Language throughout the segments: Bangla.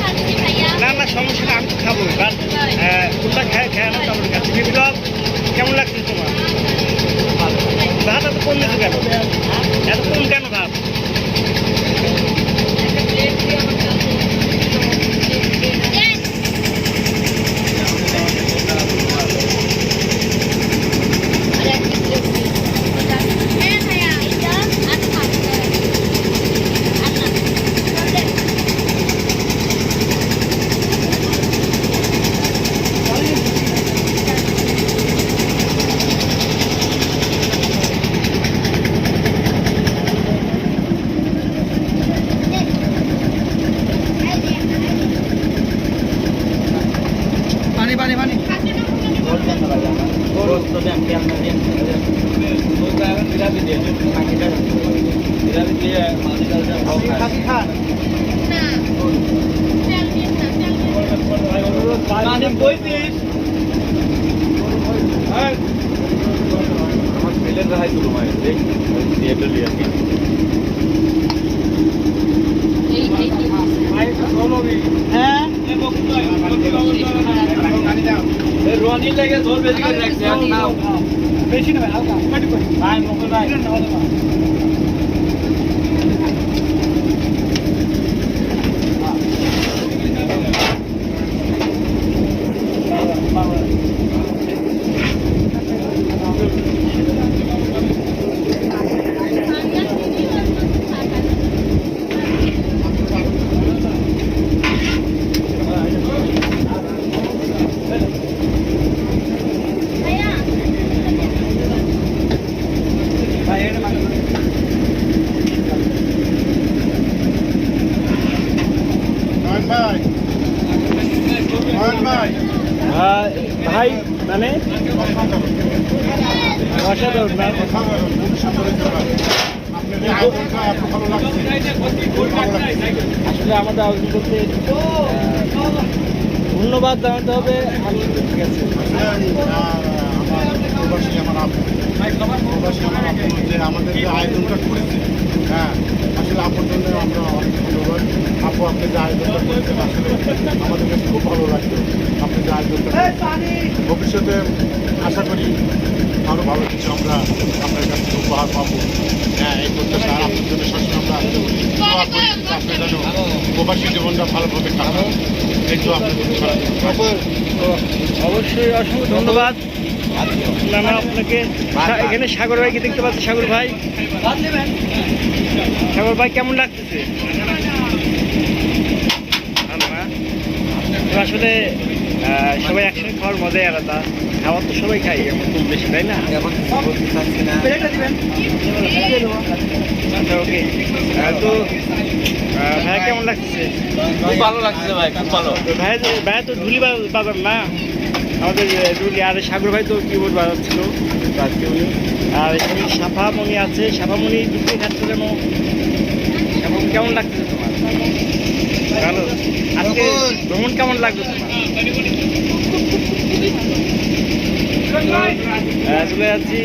খাচ্ছি ভাইয়া। না না সমস্যা আমি খাব। বাট কোনটা খায় খায় না তারপরে খাচ্ছি। বিপ্লব কেমন লাগছে তোমার? ভাত এত কম দিচ্ছে কেন? এত কম কেন ভাত Yes! হ্যাঁ ভাইয়া এটা আমি খাব আচ্ছা প্রবলেম পানি পানি পানি চাল দিন না চাল দিন না। হ্যাঁ রনি লেগে ধর বেশি করে রাখছে বেশি নেবে হালকা। ভাই মুকুল ভাই। না, হলো না। ভাইয়া ভাই, এটা মাখো। ভাই। মানে? অসাধারণ না আসলে আমাদের আয়োজন করতে ধন্যবাদ জানাতে হবে। আমি ঠিক আছে। আমাদের যে আয়োজনটা করেছে। হ্যাঁ আসলে আপুর জন্য আমরা অনেক ধন্যবাদ। আপু আপনি যে আয়োজনটা করেছেন আসলে আমাদের কাছে খুব ভালো লাগল। আপনি যে আয়োজনটা ভবিষ্যতে আশা করি আরও ভালো কিছু আমরা আপনার কাছ থেকে উপহার পাবো। হ্যাঁ এই প্রত্যাশা আর আপনার জন্য সবসময় আমরা দোয়া করি। আপনি যেন প্রবাসী জীবনটা ভালোভাবে কাটান। এই তো আপনার অবশ্যই অসংখ্য ধন্যবাদ। নানা আপনাকে এখানে সাগর ভাইকে দেখতে পাচ্ছি সাগর ভাই। সাগর ভাই কেমন লাগতেছে? আসলে সবাই একসঙ্গে খাওয়ার মজাই আলাদা। খাবার তো সবাই খাই এমন কম বেশি তাই না। আচ্ছা ওকে। তো ভাইয়া কেমন খুব ভালো লাগছে ভাই খুব ভালো। তো ভাইয়া ভাইয়া তো ধুলি বাজার না? আমাদের ধুলি আর সাগর ভাই তো কিবোর্ড বাজাচ্ছিল আজকে উনি। আর এখানে সাফামণি আছে। সাফামণি দুটো খাচ্ছে যেন সাফামণি কেমন লাগছে তোমার? ভালো? আজকে ভ্রমণ কেমন লাগল তোমার? চলে যাচ্ছি।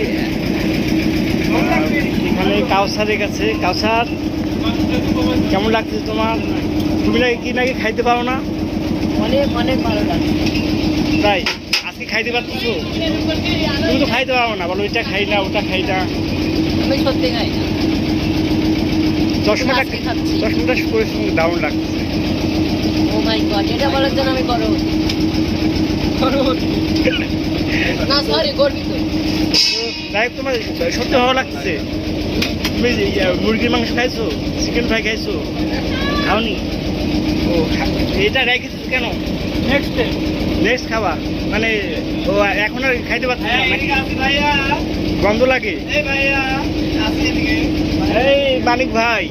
এখানে কাউসারের কাছে। কাউসার কেমন লাগছে তোমার? তুমি নাকি কি নাকি খাইতে পারো না? অনেক অনেক ভালো লাগে তাই? আজকে খাইতে পারতেছো? তুমি তো খাইতে পারো না বলো এটা খাই না ওটা খাই না আমি সত্যি খাই না। চশমাটা। চশমাটা করে সঙ্গে দারুণ লাগছে ও মাই গড এটা বলার জন্য আমি করো। না সরি গর্বিত। যাই তোমার সত্যি ভালো লাগছে তুমি মুরগির মাংস খাইছো চিকেন ফ্রাই খাইছো? খাওনি? ও এটা রেখেছো কেন? নেক্সট নেক্সট খাবা মানে ও এখন আর খাইতে পারছ না? গন্ধ লাগে? এই মানিক ভাই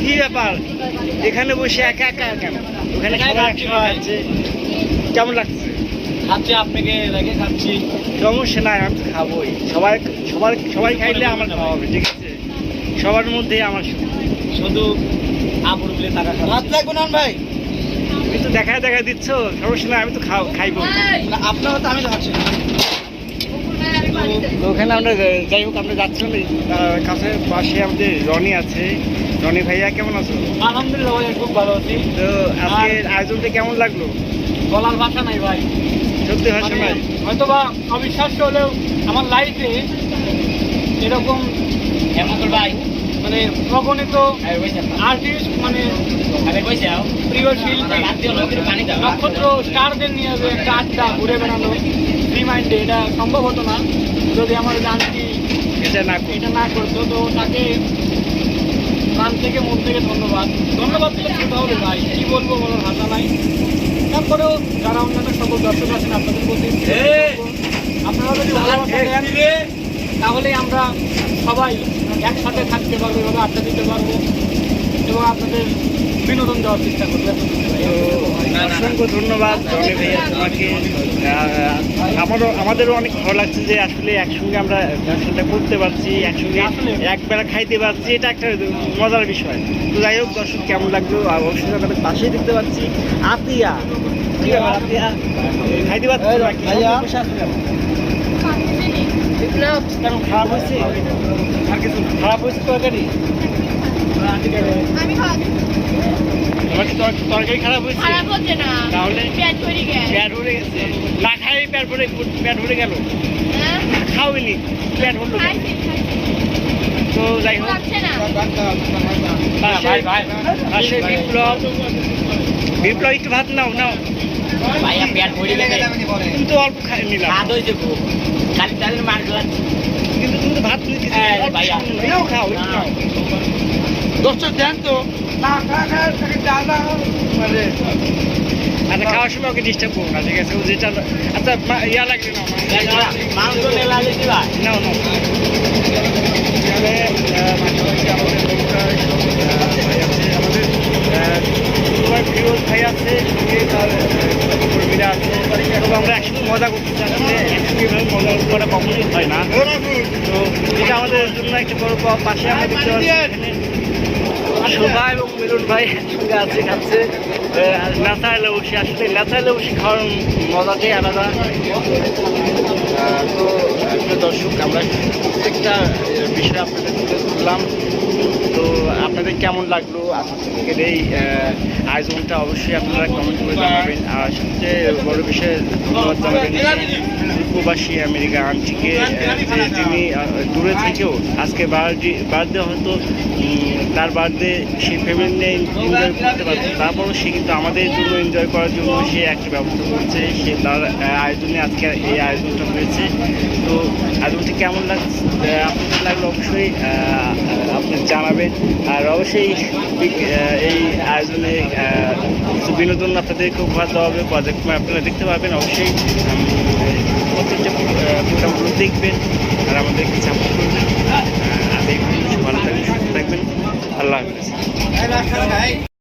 কি ব্যাপার? এখানে বসে একা একা কেন? ওখানে খাচ্ছে কেমন লাগছে? খাচ্ছি আপনাকে রেখে খাচ্ছি। সমস্যা নাই আমি খাবোই। সবাই সবার সবাই খাইলে আমার খাওয়া হবে ঠিক আছে? সবার মধ্যে আমার শুধু। আপুর বলে টাকা ভাত লাগবে না ভাই? তুমি তো তো দেখা দেখা দিচ্ছ সমস্যা নাই আমি তো খাও খাইবো। আপনারা তো আমি তো খাচ্ছি না। ওখানে আমরা যাই হোক আমরা যাচ্ছিলাম কাছে পাশে আমাদের রনি আছে। রনি ভাইয়া কেমন আছো? আলহামদুলিল্লাহ ভাই খুব ভালো আছি। তো আজকের আয়োজনটা কেমন লাগল? বলার ভাষা নাই ভাই। সত্যি ভাষা মানে নাই? হয়তো বা অবিশ্বাস্য হলেও আমার লাইফে এরকম ভাই মানে প্রগণিত আর্টিস্ট মানে প্রিয় শিল্পী নক্ষত্র স্টারদের নিয়ে যে একটা আড্ডা ঘুরে বেড়ানো ফ্রি মাইন্ডে এটা সম্ভব হতো না। যদি আমার গানটি এটা না এটা না করতো তো তাকে প্রাণ থেকে মন থেকে ধন্যবাদ। ধন্যবাদ দিলে ছোট হবে ভাই। কি বলব বলার ভাষা নাই। তারপরেও যারা অন্যান্য সকল দর্শক আছেন আপনাদের প্রতি আপনারা যদি ভালোবাসা দেন তাহলেই আমরা সবাই একসাথে থাকতে পারব এভাবে আড্ডা দিতে পারব। এবং আপনাদের বিনোদন দেওয়ার চেষ্টা করব। তো অসংখ্য ধন্যবাদ রনি ভাইয়া তোমাকে আমারও আমাদেরও অনেক ভালো লাগছে যে আসলে একসঙ্গে আমরা ব্যবসাটা করতে পারছি একসঙ্গে। একবেলা খাইতে পারছি। এটা একটা মজার বিষয়। তো যাই হোক দর্শক কেমন লাগল? আর অবশ্যই আমাদের পাশেই দেখতে পাচ্ছি। আতিয়া। আতিয়া? খাইতে পারছি না কি? ভাইয়া। বসে আছো কেন? কেন খারাপ হয়েছে আর কিছু খারাপ হয়েছে তরকারি তরকারি খারাপ হয়েছে না তাহলে? ভরে গেছে খাই পেট ভরে পেট ভরে গেল হ্যাঁ? ভরলো? খাইছি, খাইছি। তো যাই হোক বিপ্লব বিপ্লব একটু ভাত নাও নাও ভাইয়া পেট ভরে গেছে কিন্তু অল্প খাই নিলাম স্বাদ হয়েছে খুব খালি মার লাগছে কিন্তু তুমি তো ভাত হ্যাঁ, ভাইয়া। নাও খাও নাও দর্শক দেন তো মানে আচ্ছা খাওয়ার সময় ওকে ডিস্টার্ব করব না ঠিক আছে ও যেটা আচ্ছা ইয়া লাগবে না মাংস এখানে আমাদের আমাদের ফিরোজ ভাই আছে, সঙ্গে তার কর্মীরা আছে। এবং আমরা একসঙ্গে মজা করতে আসলে একসঙ্গে মজা করা কখনোই হয় না। তো এটা আমাদের জন্য একটা বড়। পাশে আমরা দেখতে পাচ্ছি শোভা এবং মিলন ভাই একসঙ্গে আছে, খাচ্ছে। নেতা এলে বসে আসলে নেতা এলে বসে খাওয়ার মজাটাই আলাদা। দর্শক, আমরা প্রত্যেকটা বিষয়ে আপনাদের তুলে ধরলাম। তো আপনাদের কেমন লাগল? আপনাদের এই আয়োজনটা অবশ্যই আপনারা কমেন্ট করে জানাবেন। আর সবচেয়ে বড় বিষয়ে, ধন্যবাদ জানাবেন। প্রবাসী আমেরিকা আন্টিকে যে তিনি দূরে থেকেও আজকে বার্থডে বার্থডে হয়তো তার বার্থডে সে ফ্যামিলি নিয়ে এনজয় করতে পারছে তারপরও সে কিন্তু আমাদের জন্য এনজয় করার জন্য সে একটা ব্যবস্থা করছে, সে তার আয়োজনে আজকে এই আয়োজনটা হয়েছে। তো আয়োজনটি কেমন লাগছে আপনাদের লাগল অবশ্যই আপনি জানাবেন। আর অবশ্যই এই আয়োজনে কিছু বিনোদন আপনাদেরকে উপহার দেওয়া হবে প্রজেক্ট আপনারা দেখতে পাবেন। অবশ্যই প্রত্যেকটা প্রোগ্রামগুলো দেখবেন, আর আমাদেরকে সাপোর্ট করবেন আর এই ভালো থাকবেন সুস্থ থাকবেন। আল্লাহ হাফিজ।